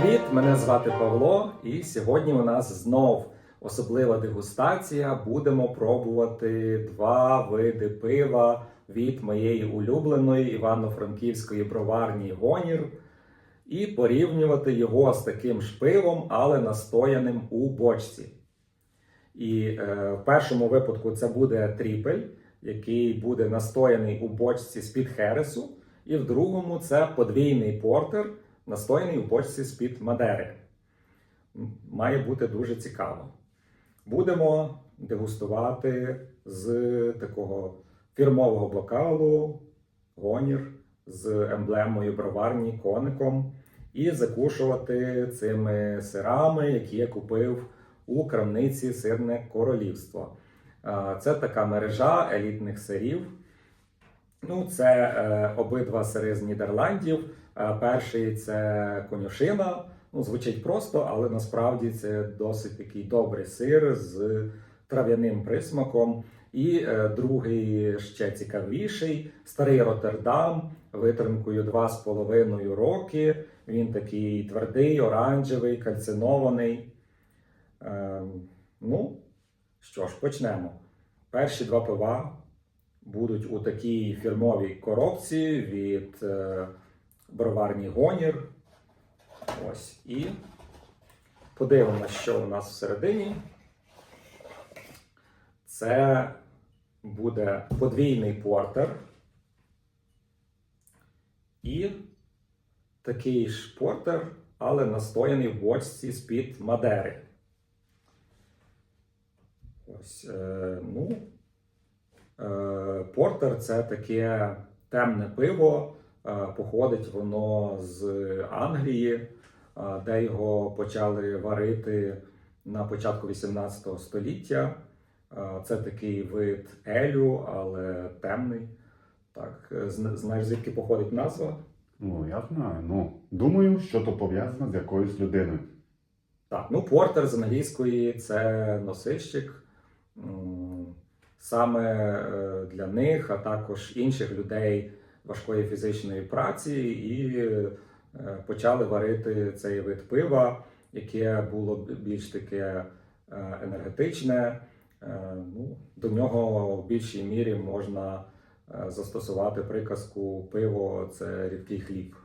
Привіт! Мене звати Павло, і сьогодні у нас знов особлива дегустація. Будемо пробувати два види пива від моєї улюбленої івано-франківської броварні Гонір і порівнювати його з таким ж пивом, але настояним у бочці. І е, в першому випадку це буде тріпель, який буде настояний у бочці з-під Хересу, і в другому це подвійний портер, настояний у бочці з-під Мадери. Має бути дуже цікаво. Будемо дегустувати з такого фірмового бокалу гонір з емблемою броварні коником і закушувати цими сирами, які я купив у крамниці Сирне Королівство. Це така мережа елітних сирів. Ну, це е, обидва сири з Нідерландів. Е, перший це конюшина. Ну, звучить просто, але насправді це досить такий добрий сир з трав'яним присмаком. І е, другий ще цікавіший старий Роттердам витримкою 2,5 роки. Він такий твердий, оранжевий, кальцинований. Е, ну, що ж, почнемо. Перші два пива будуть у такій фірмовій коробці від е, броварні Гонір. Ось. І подивимося, що у нас всередині. Це буде подвійний портер. І такий ж портер, але настояний в бочці з-під Мадери. Ось, е, ну, е, портер це таке темне пиво. Е, походить воно з Англії, е, де його почали варити на початку 18 століття. Е, Це такий вид елю, але темний. Так, знаєш, звідки походить назва? Ну, я знаю. Ну, думаю, що то пов'язано з якоюсь людиною. Так, ну портер з англійської це носильщик. Саме для них, а також інших людей важкої фізичної праці, і е, почали варити цей вид пива, яке було більш таке е, енергетичне. Е, Ну, до нього в більшій мірі можна застосувати приказку пиво це рідкий хліб.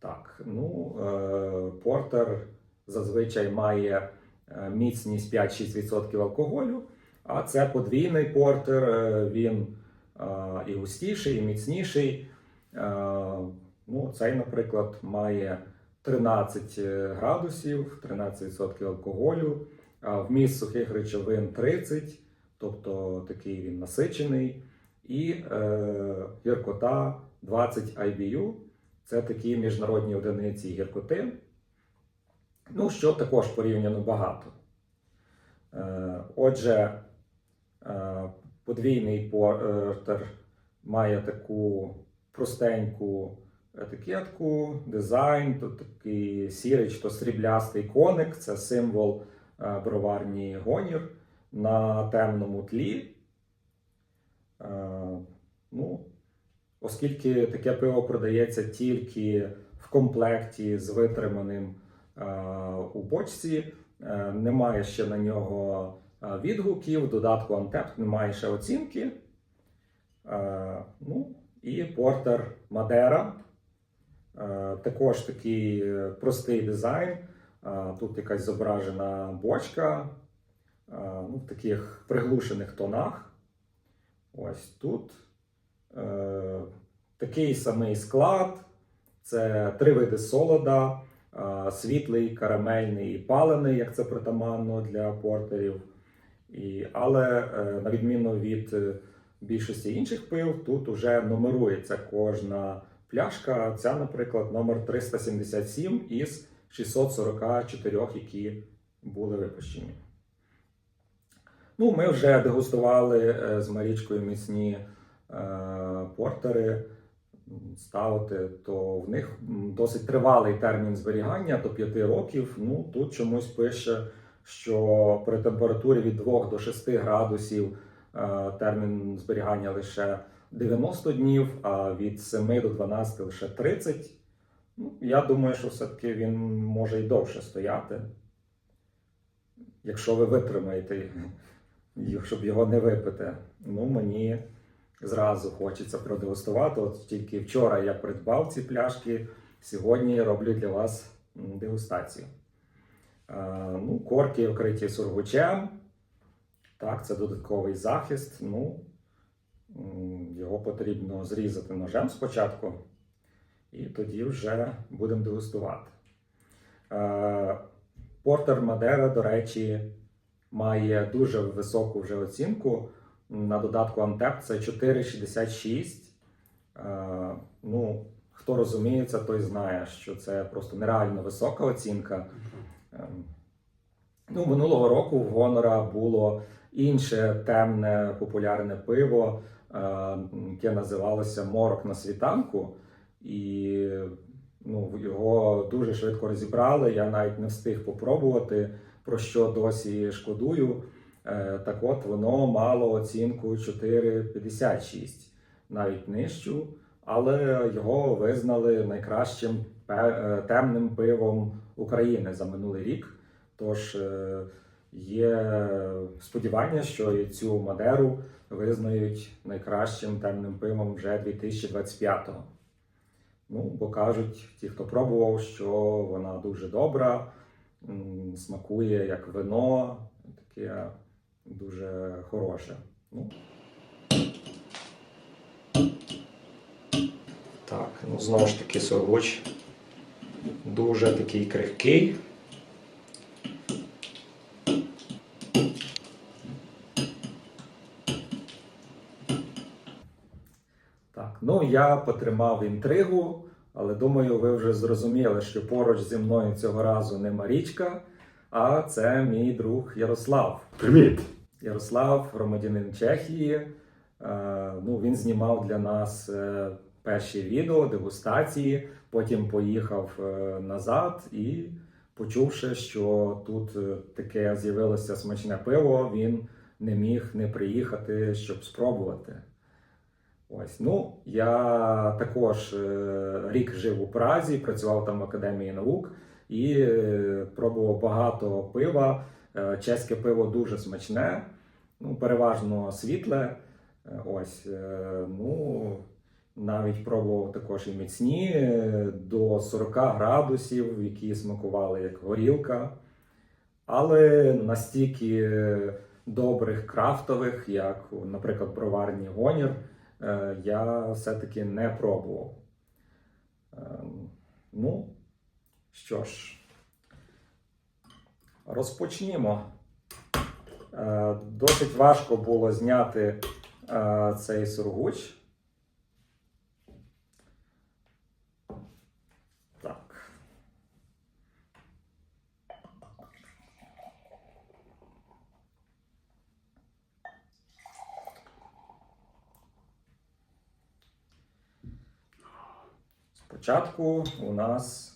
Так, ну, портер зазвичай має міцність 5-6% алкоголю, а це подвійний портер, він і густіший, і міцніший. Е, Ну, цей, наприклад, має 13 градусів, 13% алкоголю, а вміст сухих речовин 30, тобто такий він насичений, і е, гіркота 20 IBU. Це такі міжнародні одиниці гіркоти. Ну, що також порівняно багато. Е, Отже, е, подвійний портер має таку простеньку етикетку, дизайн, тут такий сірий чи то сріблястий коник, це символ е, броварні гонір на темному тлі. Е, Ну, оскільки таке пиво продається тільки в комплекті з витриманим е, у бочці, немає ще на нього відгуків, додатку Антеп немає ще оцінки. Ну, і портер Мадера. Також такий е, простий дизайн. Тут якась зображена бочка ну, в таких приглушених тонах. Ось тут е, такий самий склад. Це три види солода, світлий, карамельний і палений, як це притаманно для портерів. І, але е, на відміну від е, більшості інших пив, тут вже нумерується кожна пляшка. Ця, наприклад, номер 377 із 644, які були випущені. Ну, ми вже дегустували е, з Марічкою міцні портери. Ставити, то в них досить тривалий термін зберігання до 5 років. Ну тут чомусь пише, що при температурі від 2 до 6 градусів е, термін зберігання лише 90 днів, а від 7 до 12 лише 30. Ну, я думаю, що все-таки він може і довше стояти. Якщо ви витримаєте, щоб його не випити. Ну, мені зразу хочеться продегустувати. От тільки вчора я придбав ці пляшки, сьогодні я роблю для вас дегустацію. Ну, корки вкриті сургучем. Так, це додатковий захист. Ну, його потрібно зрізати ножем спочатку, і тоді вже будемо дегустувати. Портер Мадера, до речі, має дуже високу вже оцінку. На додатку Антеп це 4,66. Е, Ну, хто розуміється, той знає, що це просто нереально висока оцінка. Ем, Ну, минулого року в Гонора було інше темне популярне пиво, е, яке називалося Морок на світанку. І ну, його дуже швидко розібрали. Я навіть не встиг попробувати, про що досі шкодую. Е, Так от воно мало оцінку 4,56, навіть нижчу, але його визнали найкращим е, темним пивом України за минулий рік. Тож е, є сподівання, що цю Мадеру визнають найкращим темним пивом вже 2025-го. Ну, бо кажуть, ті, хто пробував, що вона дуже добра, смакує як вино, таке дуже хороше. Ну. Так, ну знову ж таки сургуч дуже такий крихкий. Так, ну я потримав інтригу, але думаю, ви вже зрозуміли, що поруч зі мною цього разу не Марічка, а це мій друг Ярослав. Привіт! Ярослав, громадянин Чехії. Е, ну, він знімав для нас е, перші відео, дегустації, потім поїхав е, назад і, почувши, що тут е, таке з'явилося смачне пиво, він не міг не приїхати, щоб спробувати. Ось, ну, я також е, рік жив у Празі, працював там в Академії наук і пробував багато пива. Чеське пиво дуже смачне, ну, переважно світле. Ось, ну, навіть пробував також і міцні е, до 40 градусів, які смакували як горілка. Але настільки е, добрих крафтових, як, наприклад, броварні гонір, е, я все-таки не пробував. Ну, що ж, розпочнімо. Досить важко було зняти цей сургуч. Так. Спочатку у нас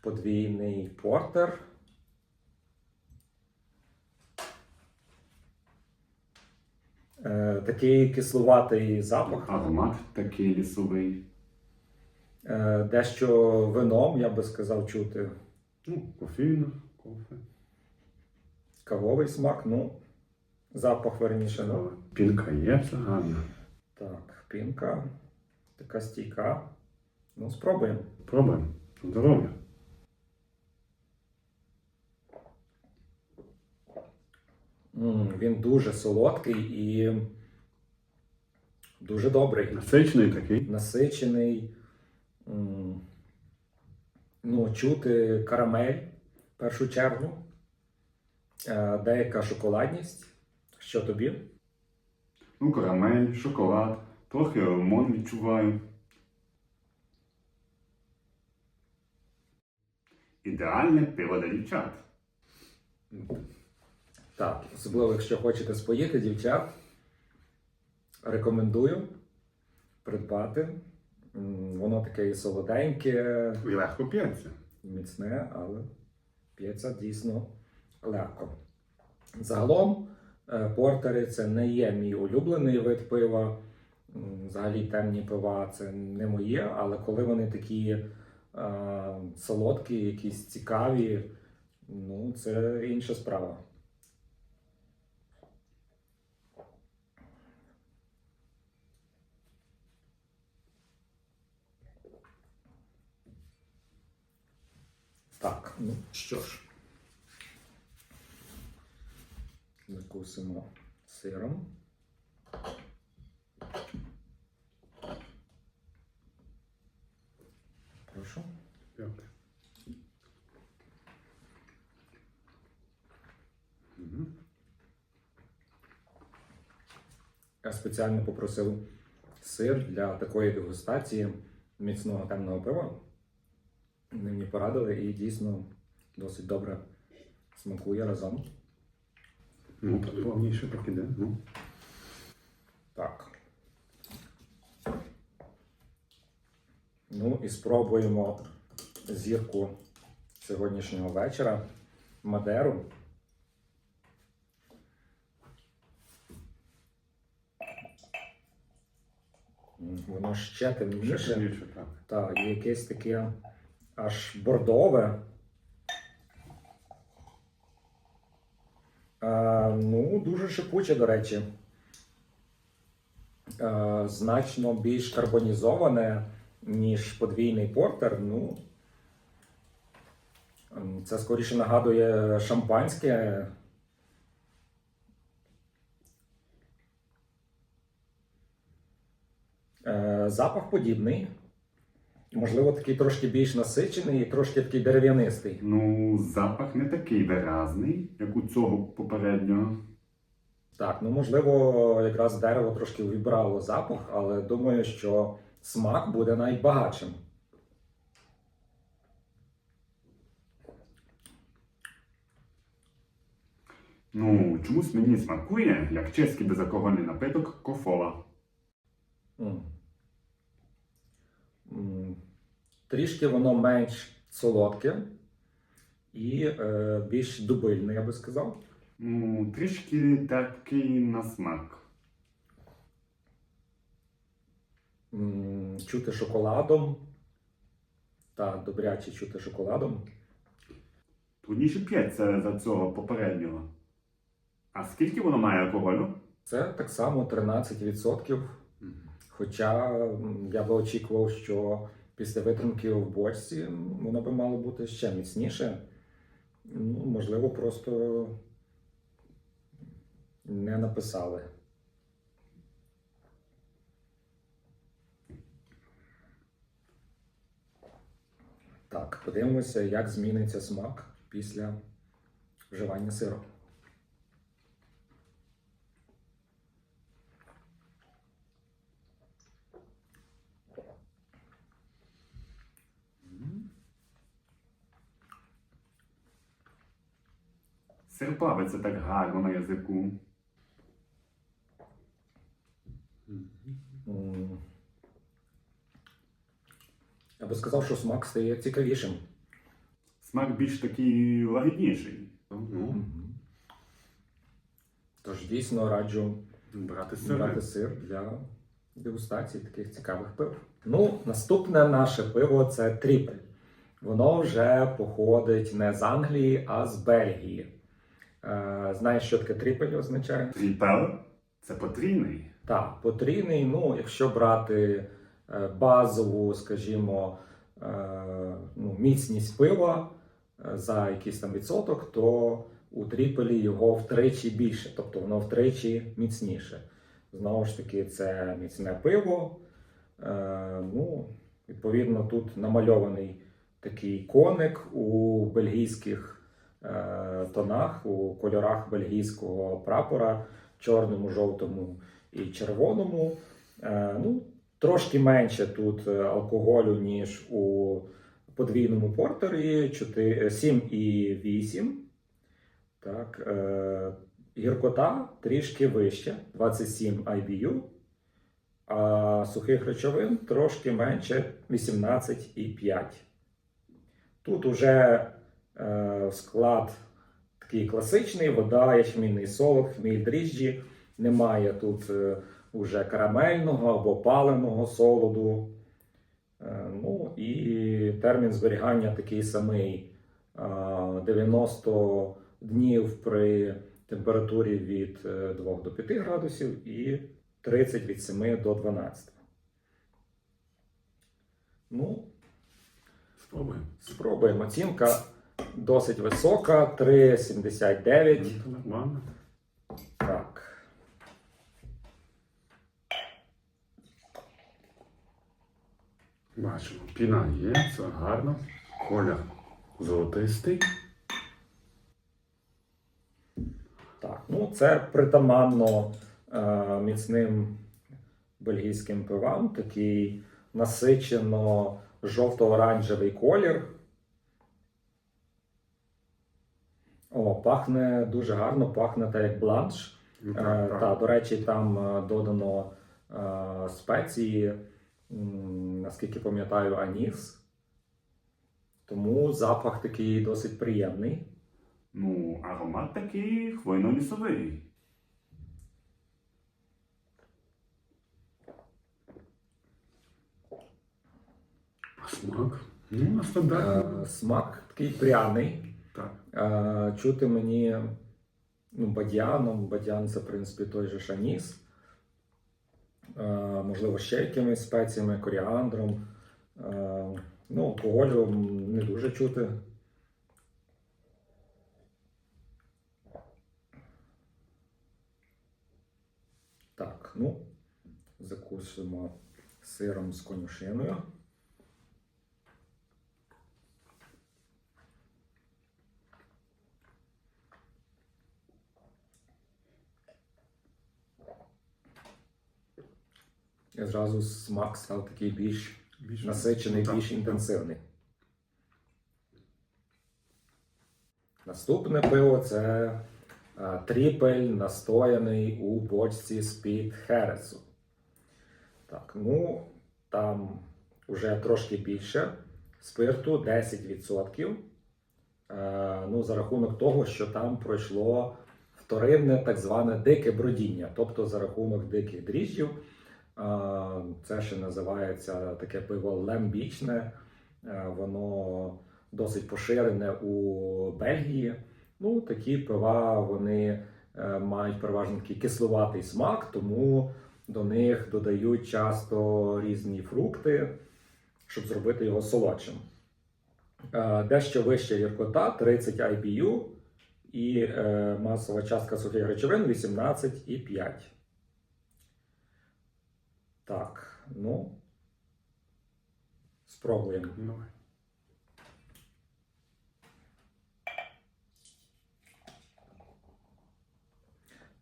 подвійний портер. Е, Такий кислуватий запах, Аромат такий лісовий. Е, дещо вином, я би сказав, чути. Ну, кофійно, кофе. Кавовий смак, ну, запах верніше. Ну. Пінка є, все гарно. Так, пінка, така стійка. Ну, спробуємо. Пробуємо. Здоров'я. Він дуже солодкий і дуже добрий. Насичений такий. насичений. М, Ну, чути карамель в першу чергу, Е, деяка шоколадність. Що тобі? Ну, карамель, шоколад, трохи лимон відчуваю. Ідеальне пиво для дівчат. Так, особливо, якщо хочете споїти дівчат, рекомендую придбати. Воно таке і солоденьке, І легко п'ється. міцне, але п'ється дійсно легко. Загалом, е, портери це не є мій улюблений вид пива. Взагалі темні пива це не моє, але коли вони такі солодкі, якісь цікаві, ну, це інша справа. Так, ну що ж. Закусимо сиром. Прошу. Мгм. Я спеціально попросив сир для такої дегустації міцного темного пива. Вони мені порадили і дійсно досить добре смакує разом. Ну, повніше так іде. Ну. Так. Ну і спробуємо зірку сьогоднішнього вечора Мадеру. Воно ще Ще темніше. темніше, так. Так, і якесь таке аж бордове. А, ну, дуже шипуче, до речі. А, значно більш карбонізоване, ніж подвійний портер. Ну, це скоріше нагадує шампанське. Е, Запах подібний. Можливо, такий трошки більш насичений і трошки такий дерев'янистий. Ну, запах не такий виразний, як у цього попереднього. Так, ну можливо, якраз дерево трошки вібрало запах, але думаю, що смак буде найбагатшим. Ну, чомусь мені смакує, як чеський безалкогольний напиток кофола. М. М. Трішки воно менш солодке і е, більш дубильне, я би сказав. Ну, трішки терпкий на смак. М, Чути шоколадом. Так, добряче чути шоколадом. Трудніше п'ється за цього попереднього. А скільки воно має алкоголю? Це так само 13%. Хоча я би очікував, що після витримки в бочці воно би мало бути ще міцніше. Ну, можливо, просто не написали. Так, подивимося, як зміниться смак після вживання сиру. Сир плавиться так гарно на язику. М. Я би сказав, що смак стає цікавішим. Смак більш такий лагідніший. Мгм. Тож дійсно раджу Брати брати сир для дегустації таких цікавих пив. Ну, наступне наше пиво це тріпель. Воно вже походить не з Англії, а з Бельгії. Е, знаєш, що таке тріпель означає? Тріпел це потрійний. Так, потрійний, ну, якщо брати базову, скажімо, е, ну, міцність пива е, за якийсь там відсоток, то у тріпелі його втричі більше, тобто воно втричі міцніше. Знову ж таки, це міцне пиво. Е, ну, відповідно, тут намальований такий коник у бельгійських е, тонах, у кольорах бельгійського прапора, чорному, жовтому і червоному. Е, ну, трошки менше тут е, алкоголю, ніж у подвійному портері 7,8. Так, е, гіркота трішки вища, 27 IBU, а сухих речовин трошки менше 18,5. Тут уже е, склад такий класичний: вода, ячмінний солод, хміль дріжджі. Немає тут е, уже карамельного або паленого солоду. Е, Ну і термін зберігання такий самий е, 90 днів при температурі від е, 2 до 5 градусів і 30 від 7 до 12. Ну, Спробуємо. спробуємо. Оцінка досить висока 3,79. Ну, Нормально. Так. Бачимо, піна є, це гарно. Колір золотистий. Так, ну це притаманно е, міцним бельгійським пивам, такий насичено жовто-оранжевий колір. О, пахне дуже гарно, пахне так як бланш. Ну, Е, так, так. та, до речі, там е, додано е, спеції, наскільки пам'ятаю, аніс. Тому запах такий досить приємний. Ну, аромат такий хвойно-лісовий. А смак? Ну, стандартно. Е, смак такий пряний. Так. Е, чути мені ну, бадьяном. Бадьян це, в принципі, той же шаніс. Е, можливо, ще якимись спеціями, коріандром. Е, ну, алкоголю не дуже чути. Так, ну, закусимо сиром з конюшиною. Зразу смак став такий більш Більш насичений, Ну, так, більш інтенсивний. Наступне пиво це е, тріпель, настояний у бочці з-під Хересу. Так, ну там вже трошки більше спирту 10%. Е, ну, за рахунок того, що там пройшло вторинне так зване дике бродіння, тобто за рахунок диких дріжджів. Це ще називається таке пиво лембічне. Е, Воно досить поширене у Бельгії. Ну, такі пива вони е, мають переважно такий кисловатий смак, тому до них додають часто різні фрукти, щоб зробити його солодшим. Е, Дещо вища гіркота 30 IBU і масова частка сухих речовин 18,5. Так, ну. Спробуємо. Давай.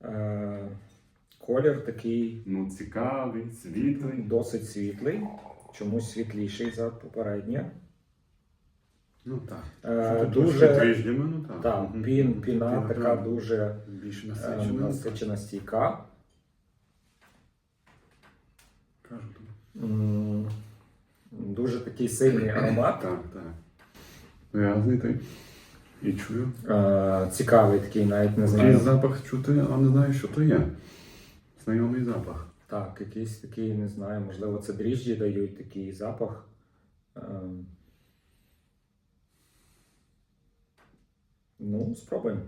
Е, колір такий Ну, цікавий, світлий. досить світлий, чомусь світліший за попереднє. Ну так. Е, Що дуже- ну так. Мгм. пін, піна Піна така дуже Більш е, насичена. насичена стійка. Кажу тобі. М, Дуже такий сильний аромат. Так, так. В'язний той. І чую. Е, Цікавий такий, навіть не Якийсь знаю. запах чути, а не знаю, що то є. Знайомий запах. Так, якийсь такий, не знаю, можливо, це дріжджі дають такий запах. Ем. Ну, спробуємо.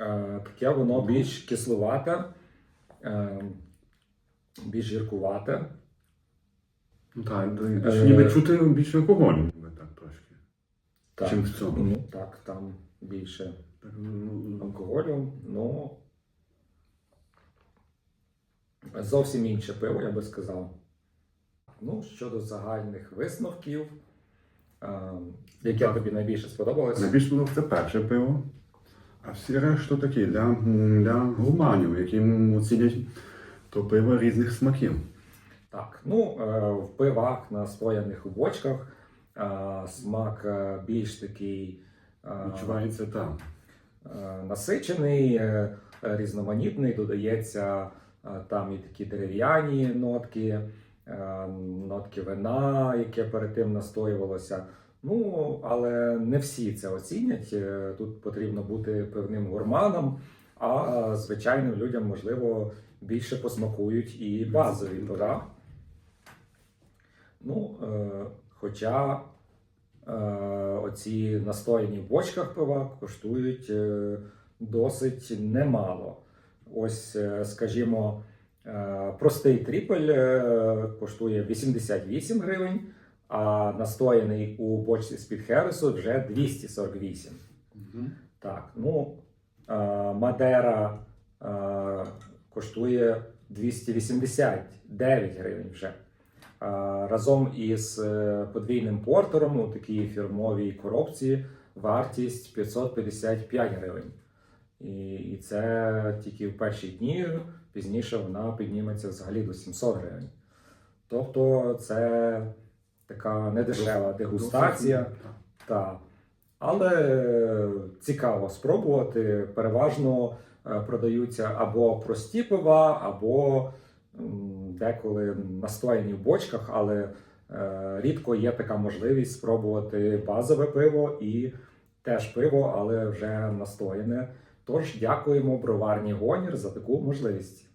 Е, Таке воно більш кисловате, е, більш гіркувате. Ну так, Е, ніби чути більше алкоголю, ніби так трошки. Так, Чим в цьому? Ну, так, там більше Так, ну, алкоголю, ну зовсім інше пиво, я би сказав. Ну, щодо загальних висновків, е, яке тобі найбільше сподобалось? Найбільше подобається це перше пиво, а всі решту такі для, для гурманів, які оцінять то пиво різних смаків. Так, ну е, в пивах настояних у бочках е, смак е, більш такий Відчувається так. е, насичений, різноманітний, додається там і такі дерев'яні нотки, нотки вина, яке перед тим настоювалося. Ну, але не всі це оцінять. Е, Тут потрібно бути певним гурманом. а звичайним людям, можливо, більше посмакують і базові пива. Ну, е, хоча е, оці настояні в бочках пива коштують досить немало. Ось, скажімо, простий тріпель коштує 88 гривень, а настояний у бочці з-під Хересу вже 248. Так, ну, Мадера коштує 289 гривень вже. Разом із е, подвійним портером у такій фірмовій коробці вартість 555 гривень. І це тільки в перші дні, пізніше вона підніметься взагалі до 700 гривень. Тобто це така недешева дегустація. Так. Але цікаво спробувати. Переважно е, продаються або прості пива, або деколи настояні в бочках, але е, рідко є така можливість спробувати базове пиво і теж пиво, але вже настояне. Тож дякуємо броварні Гонір за таку можливість.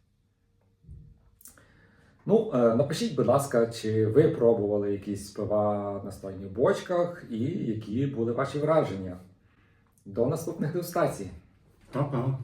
Ну, е, напишіть, будь ласка, чи ви пробували якісь пива на в бочках і які були ваші враження. До наступних дегустацій! Па-па.